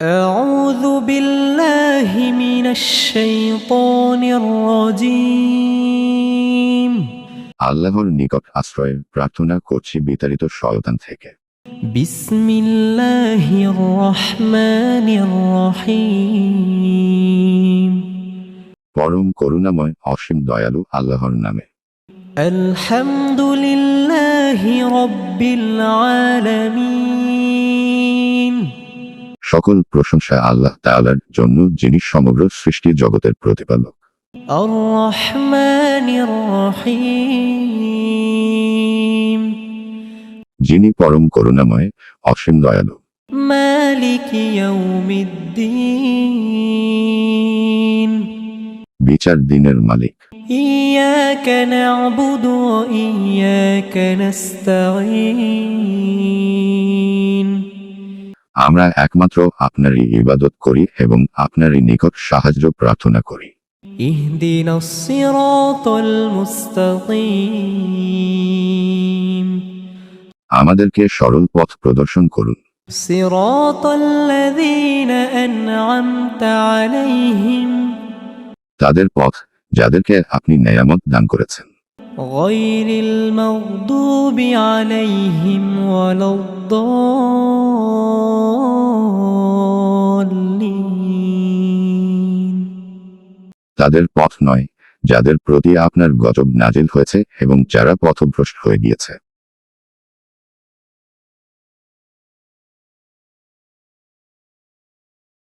أعوذ بالله من الشيطان الرجيم আল্লাহর নিকট আশ্রয় প্রার্থনা করছি বিতাড়িত শয়তান থেকে بسم الله الرحمن الرحيم পরম করুণাময় অসীম দয়ালু আল্লাহর নামে الحمد لله رب العالمين সকল প্রশংসা আল্লাহ তালার জন্য যিনি সমগ্র সৃষ্টি জগতের প্রতিপালক। যিনি পরম করুণাময় অসীম দয়ালু। বিচার দিনের মালিক। ইয়া কেন আবুদ ইয়া কেন আমরা একমাত্র আপনারই ইবাদত করি এবং আপনারই নিকট সাহায্য প্রার্থনা করি اهدنا الصراط المستقيم আমাদেরকে সরল পথ প্রদর্শন করুন صراط الذين أنعمت عليهم তাদের পথ যাদেরকে আপনি নেয়ামত দান করেছেন غير المغضوب عليهم ولا الضالين তাদের পথ নয় যাদের প্রতি আপনার গজব নাজিল হয়েছে এবং যারা পথভ্রষ্ট হয়ে গিয়েছে।